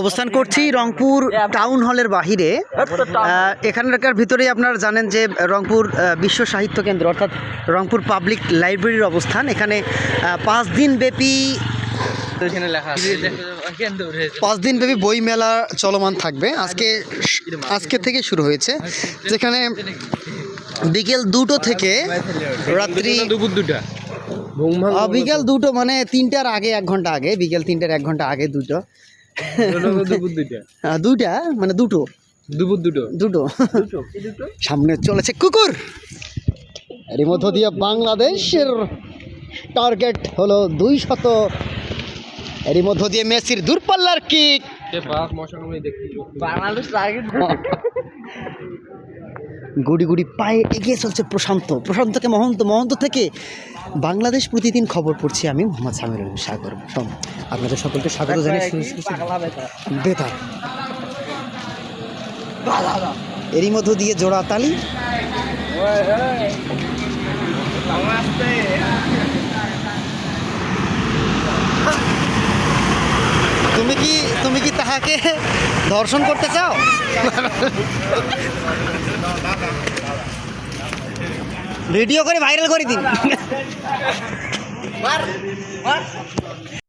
অবস্থান করছি রংপুর টাউন হলের বাহিরে। এখানকার ভিতরেই আপনারা জানেন যে রংপুর বিশ্ব সাহিত্য কেন্দ্র অর্থাৎ রংপুর পাবলিক লাইব্রেরির অবস্থান। এখানে পাঁচ দিন ব্যাপী এখানে লেখা আছে। কেন্দ্র উঠেছে পাঁচ দিন ব্যাপী বই মেলা চলমান থাকবে। আজকে আজকে থেকে শুরু হয়েছে। যেখানে বিকেল দুটো থেকে রাত্রি দুপুর দুটা। বিকেল দুটো মানে তিনটার আগে এক ঘণ্টা আগে বিকেল তিনটার এক ঘণ্টা আগে দুটো। দুইটা। মানে দুটো? দুপুর দুটো। দুটো? সামনে চলেছে কুকুর। এর মধ্য দিয়ে বাংলাদেশের টার্গেট হলো দুই শত এরই মধ্য দিয়ে মেসির দূরপাল্লার কিক গুড়ি গুড়ি পায়ে এগিয়ে চলছে প্রশান্ত। প্রশান্তকে মহন্ত মহন্ত থেকে বাংলাদেশ প্রতিদিন খবর পড়ছি আমি মোহাম্মদ সামির আলম সাগর। আপনাদের সকলকে স্বাগত জানিয়ে বেতার। এরই মধ্য দিয়ে জোড়া তালি। তুমি কি দর্শন করতে চাও? ভিডিও করে ভাইরাল করে দিন।